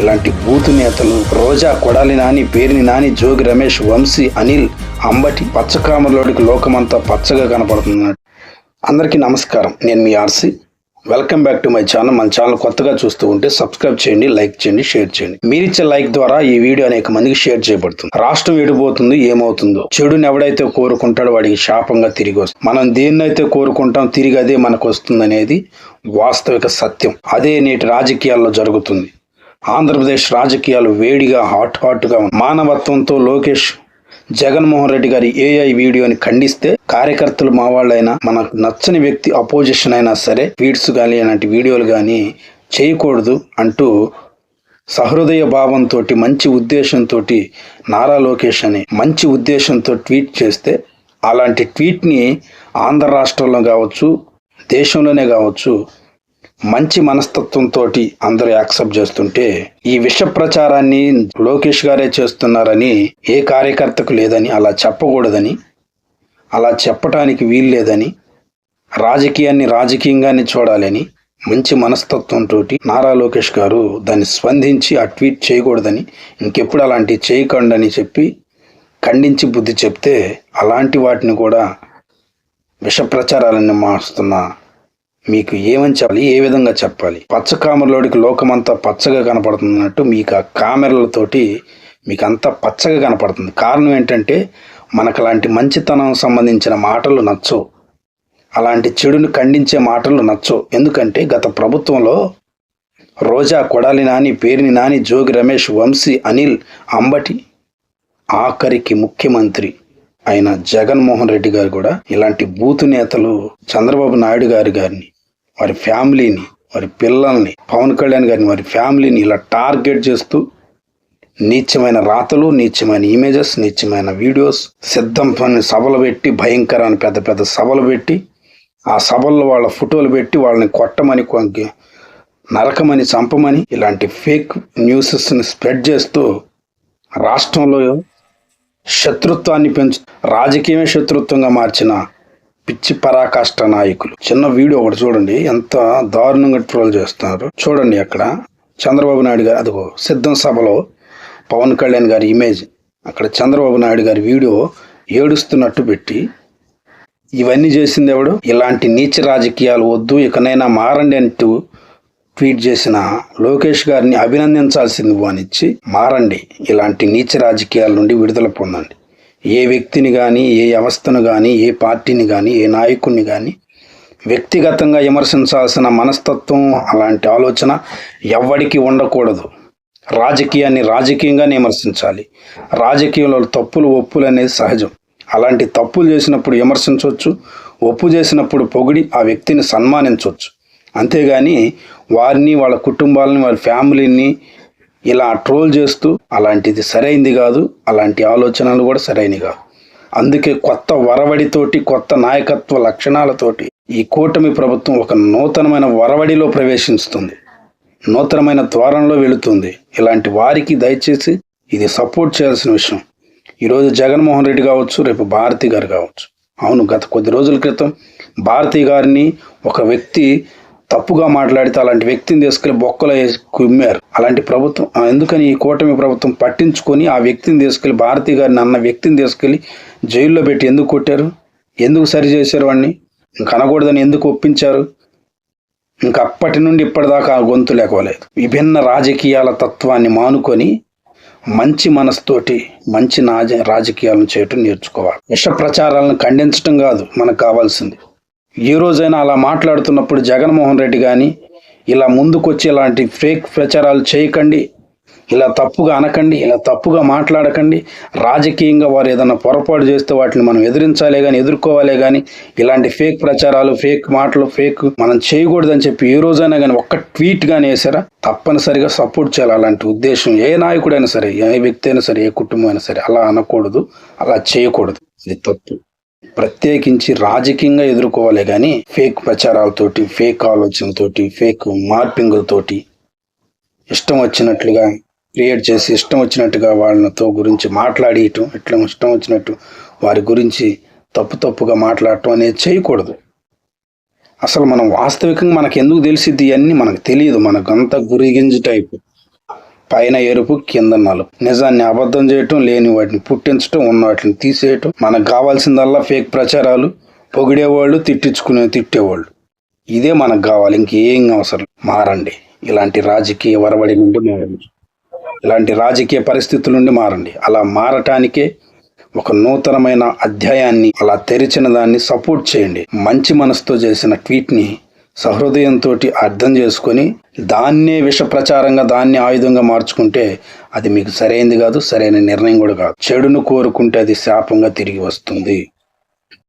ఇలాంటి బూతు నేతలు రోజా కొడాలి నాని పేరుని నాని జోగి రమేష్ వంశీ అనిల్ అంబటి పచ్చకామలోడికి లోకమంతా పచ్చగా కనపడుతున్నాడు. అందరికీ నమస్కారం. నేను మీ RC. Welcome back to my channel. మన ఛానల్ కొత్తగా చూస్తూ ఉంటే సబ్స్క్రైబ్ చేయండి లైక్ చేయండి షేర్ చేయండి. మీరిచ్చే లైక్ ద్వారా ఈ వీడియో అనేక మందికి షేర్ చేయబడుతుంది. రాష్ట్రం విడిపోతుంది ఏమవుతుందో చెడుని ఎవడైతే కోరుకుంటాడో వాడికి శాపంగా తిరిగి వస్తుంది. మనం దేన్నైతే కోరుకుంటాం తిరిగి అదే మనకు వస్తుంది అనేది వాస్తవిక సత్యం. అదే నేటి రాజకీయాల్లో జరుగుతుంది. ఆంధ్రప్రదేశ్ రాజకీయాలు వేడిగా హాట్ హాట్గా మానవత్వంతో లోకేష్ జగన్మోహన్ రెడ్డి గారి ఏఐ వీడియోని ఖండిస్తే కార్యకర్తలు మా వాళ్ళైనా మనకు నచ్చని వ్యక్తి అపోజిషన్ అయినా సరే ట్వీట్స్ కానీ అలాంటి వీడియోలు కానీ చేయకూడదు అంటూ సహృదయ భావంతో మంచి ఉద్దేశంతో నారా లోకేష్ అని మంచి ఉద్దేశంతో ట్వీట్ చేస్తే అలాంటి ట్వీట్ని ఆంధ్ర రాష్ట్రంలో కావచ్చు దేశంలోనే కావచ్చు మంచి మనస్తత్వంతో అందరూ యాక్సెప్ట్ చేస్తుంటే ఈ విష ప్రచారాన్ని లోకేష్ గారే చేస్తున్నారని ఏ కార్యకర్తకు లేదని అలా చెప్పకూడదని అలా చెప్పటానికి వీలు లేదని రాజకీయాన్ని రాజకీయంగానే చూడాలని మంచి మనస్తత్వంతో నారా లోకేష్ గారు దాన్ని స్పందించి ఆ ట్వీట్ చేయకూడదని ఇంకెప్పుడు అలాంటివి చేయకండి చెప్పి ఖండించి బుద్ధి చెప్తే అలాంటి వాటిని కూడా విష ప్రచారాలన్నీ మాస్తున్న మీకు ఏమని చెప్పాలి? ఏ విధంగా చెప్పాలి? పచ్చ కామెరలోడికి లోకమంతా పచ్చగా కనపడుతున్నట్టు మీకు ఆ కామెరలతోటి మీకు అంతా పచ్చగా కనపడుతుంది. కారణం ఏంటంటే మనకు అలాంటి మంచితనం సంబంధించిన మాటలు నచ్చవు. అలాంటి చెడుని ఖండించే మాటలు నచ్చవు. ఎందుకంటే గత ప్రభుత్వంలో రోజా కొడాలి నాని పేరుని నాని జోగి రమేష్ వంశీ అనిల్ అంబటి ఆఖరికి ముఖ్యమంత్రి అయిన జగన్మోహన్ రెడ్డి గారు కూడా ఇలాంటి బూతు నేతలు చంద్రబాబు నాయుడు గారి గారిని వారి ఫ్యామిలీని వారి పిల్లల్ని పవన్ కళ్యాణ్ గారిని వారి ఫ్యామిలీని ఇలా టార్గెట్ చేస్తూ నీచమైన రాతలు నీచమైన ఇమేజెస్ నీచమైన వీడియోస్ సిద్ధం పని సభలు పెట్టి భయంకరమైన పెద్ద పెద్ద సభలు పెట్టి ఆ సభల్లో వాళ్ళ ఫోటోలు పెట్టి వాళ్ళని కొట్టమని నరకమని చంపమని ఇలాంటి ఫేక్ న్యూసెస్ని స్ప్రెడ్ చేస్తూ రాష్ట్రంలో శత్రుత్వాన్ని పెంచు రాజకీయమే శత్రుత్వంగా మార్చిన పిచ్చి పరాకాష్ట నాయకులు. చిన్న వీడియో ఒకటి చూడండి. ఎంత దారుణంగా ట్రోల్ చేస్తున్నారు. చూడండి అక్కడ. చంద్రబాబు నాయుడు గారు అదిగో సిద్ధం సభలో పవన్ కళ్యాణ్ గారి ఇమేజ్. అక్కడ చంద్రబాబు నాయుడు గారి వీడియో ఏడుస్తున్నట్టు పెట్టి ఇవన్నీ చేసింది ఎవడు? ఇలాంటి నీచ రాజకీయాలు వద్దు ఇకనైనా మారండి అంటూ ట్వీట్ చేసిన లోకేష్ గారిని అభినందించాల్సింది వానిచ్చి మారండి. ఇలాంటి నీచ రాజకీయాల నుండి విడుదల పొందండి. ఏ వ్యక్తిని కానీ ఏ వ్యవస్థను కానీ ఏ పార్టీని కానీ ఏ నాయకుడిని కానీ వ్యక్తిగతంగా విమర్శించాల్సిన మనస్తత్వం అలాంటి ఆలోచన ఎవ్వడికి ఉండకూడదు. రాజకీయాన్ని రాజకీయంగానే విమర్శించాలి. రాజకీయంలో తప్పులు ఒప్పులు అనేది సహజం. అలాంటి తప్పులు చేసినప్పుడు విమర్శించవచ్చు ఒప్పు చేసినప్పుడు పొగిడి ఆ వ్యక్తిని సన్మానించవచ్చు. అంతేగాని వారిని వాళ్ళ కుటుంబాలని వాళ్ళ ఫ్యామిలీని ఇలా ట్రోల్ చేస్తూ అలాంటిది సరైంది కాదు అలాంటి ఆలోచనలు కూడా సరైనవి కాదు అందుకే కొత్త వరవడితోటి కొత్త నాయకత్వ లక్షణాలతోటి ఈ కూటమి ప్రభుత్వం ఒక నూతనమైన వరవడిలో ప్రవేశిస్తుంది. నూతనమైన ద్వారంలో వెళుతుంది. ఇలాంటి వారికి దయచేసి ఇది సపోర్ట్ చేయాల్సిన విషయం. ఈరోజు జగన్మోహన్ రెడ్డి కావచ్చు రేపు భారతి గారు కావచ్చు. అవును గత కొద్ది రోజుల క్రితం భారతి గారిని ఒక వ్యక్తి తప్పుగా మాట్లాడితే అలాంటి వ్యక్తిని తీసుకెళ్ళి బొక్కలో వేసి కుమ్మారు. అలాంటి ప్రభుత్వం ఎందుకని ఈ కూటమి ప్రభుత్వం పట్టించుకొని ఆ వ్యక్తిని తీసుకెళ్ళి భారతి గారిని అన్న వ్యక్తిని తీసుకెళ్ళి జైల్లో పెట్టి ఎందుకు కొట్టారు? ఎందుకు సరి చేశారు వాడిని ఇంక అనకూడదని ఎందుకు ఒప్పించారు? ఇంకా అప్పటి నుండి ఇప్పటిదాకా ఆ గొంతు లేకవలేదు విభిన్న రాజకీయాల తత్వాన్ని మానుకొని మంచి మనసుతోటి మంచి నాజ రాజకీయాలను చేయటం నేర్చుకోవాలి. విష ప్రచారాలను ఖండించటం కాదు మనకు కావాల్సింది. ఏ రోజైనా అలా మాట్లాడుతున్నప్పుడు జగన్మోహన్ రెడ్డి కానీ ఇలా ముందుకొచ్చి ఇలాంటి ఫేక్ ప్రచారాలు చేయకండి ఇలా తప్పుగా అనకండి ఇలా తప్పుగా మాట్లాడకండి రాజకీయంగా వారు ఏదైనా పొరపాటు చేస్తే వాటిని మనం ఎదిరించాలే కానీ ఎదుర్కోవాలే కానీ ఇలాంటి ఫేక్ ప్రచారాలు ఫేక్ మాటలు ఫేక్ మనం చేయకూడదని చెప్పి ఏ రోజైనా కానీ ఒక్క ట్వీట్ కానీ వేసారా తప్పనిసరిగా సపోర్ట్ చేయాలి అలాంటి ఉద్దేశం. ఏ నాయకుడైనా సరే ఏ వ్యక్తి అయినా సరే ఏ కుటుంబం అయినా సరే అలా అనకూడదు అలా చేయకూడదు. ఇది తప్పు. ప్రత్యేకించి రాజకీయంగా ఎదుర్కోవాలి కానీ ఫేక్ ప్రచారాలతోటి ఫేక్ ఆలోచనతోటి ఫేక్ మార్పింగులతోటి ఇష్టం వచ్చినట్లుగా క్రియేట్ చేసి ఇష్టం వచ్చినట్టుగా వాళ్ళతో గురించి మాట్లాడేయటం ఇట్లా ఇష్టం వచ్చినట్టు వారి గురించి తప్పు తప్పుగా మాట్లాడటం అనేది చేయకూడదు. అసలు మనం వాస్తవికంగా మనకు ఎందుకు తెలిసిద్ది ఇవన్నీ మనకు తెలియదు. మనకంతా గురిగింజ టైపు. పైన ఎరుపు కింద నలుపు. నిజాన్ని అబద్ధం చేయటం లేని వాటిని పుట్టించటం ఉన్న వాటిని తీసేయటం. మనకు కావాల్సిందల్లా ఫేక్ ప్రచారాలు. పొగిడేవాళ్ళు తిట్టించుకునే తిట్టేవాళ్ళు. ఇదే మనకు కావాలి. ఇంకేం అవసరం? మారండి. ఇలాంటి రాజకీయ వరవడి నుండి మారండి. ఇలాంటి రాజకీయ పరిస్థితుల నుండి మారండి. అలా మారటానికే ఒక నూతనమైన అధ్యాయాన్ని అలా తెరిచిన దాన్ని సపోర్ట్ చేయండి. మంచి మనసుతో చేసిన ట్వీట్ని సహృదయంతో అర్థం చేసుకొని దాన్నే విష ప్రచారంగా దాన్ని ఆయుధంగా మార్చుకుంటే అది మీకు సరైనది కాదు సరైన నిర్ణయం కూడా కాదు. చెడును కోరుకుంటే అది శాపంగా తిరిగి వస్తుంది.